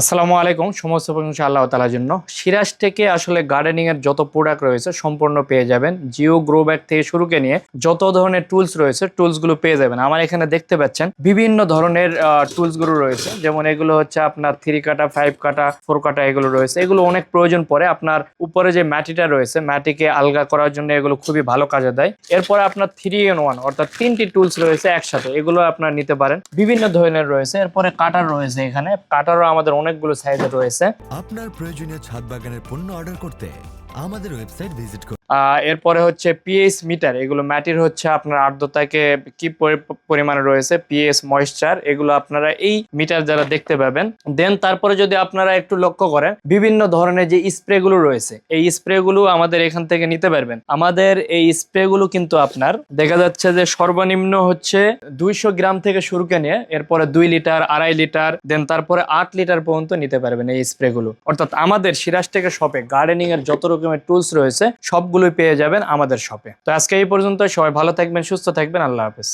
আসসালামু আলাইকুম, সমস্ত প্রশংসা আল্লাহ তালার জন্য। সিরাজ থেকে আসলে গার্ডেনিং এর যত প্রোডাক্ট রয়েছে সম্পূর্ণ পেয়ে যাবেন। জিও গ্রো ব্যাগ থেকে শুরুকে নিয়ে যত ধরনের টুলস রয়েছে টুলসগুলো পেয়ে যাবেন। আমার এখানে দেখতে পাচ্ছেন বিভিন্ন ধরনের টুলসগুলো রয়েছে। যেমন এগুলো হচ্ছে আপনার থ্রি কাটা ফাইভ কাটা ফোর কাটা এগুলো রয়েছে। এগুলো অনেক প্রয়োজন পড়ে আপনার উপরে যে মাটিটা রয়েছে, মাটিকে আলগা করার জন্য এগুলো খুবই ভালো কাজে দেয়। এরপরে আপনার থ্রি এন ওয়ান অর্থাৎ তিনটি টুলস রয়েছে একসাথে। এগুলো আপনার নিতে পারেন। বিভিন্ন ধরনের রয়েছে। এরপরে কাটার রয়েছে এখানে। কাটারও আমাদের অনেকগুলো সাইজ রয়েছে। আপনার প্রয়োজনীয় ছাদ বাগানের পণ্য অর্ডার করতে আমাদের ওয়েবসাইট ভিজিট করুন। এরপরে হচ্ছে পিএইচ মিটার এগুলো মাটির হচ্ছে আপনার আর্দ্রতাকে কি পরিমাণে রয়েছে পিএইচ ময়েশ্চার এগুলো আপনারা এই মিটার যারা দেখতে পাবেন। দেন তারপরে যদি আপনারা একটু লক্ষ্য করেন, বিভিন্ন ধরনের যে স্প্রে গুলো রয়েছে, এই স্প্রে গুলো আমাদের এখান থেকে নিতে পারবেন। আমাদের এই স্প্রে গুলো কিন্তু আপনার, দেখা যাচ্ছে যে সর্বনিম্ন হচ্ছে দুইশো গ্রাম থেকে শুরুকে নিয়ে এরপরে দুই লিটার, আড়াই লিটার দেন তারপরে আট লিটার পর্যন্ত নিতে পারবেন এই স্প্রে গুলো। অর্থাৎ আমাদের সিরাজ থেকে শপে গার্ডেনিং এর যত রকমের টুলস রয়েছে, সবগুলোই পেয়ে যাবেন আমাদের শপে তো আজকে এই পর্যন্ত সবাই ভালো থাকবেন, সুস্থ থাকবেন, আল্লাহ হাফেজ।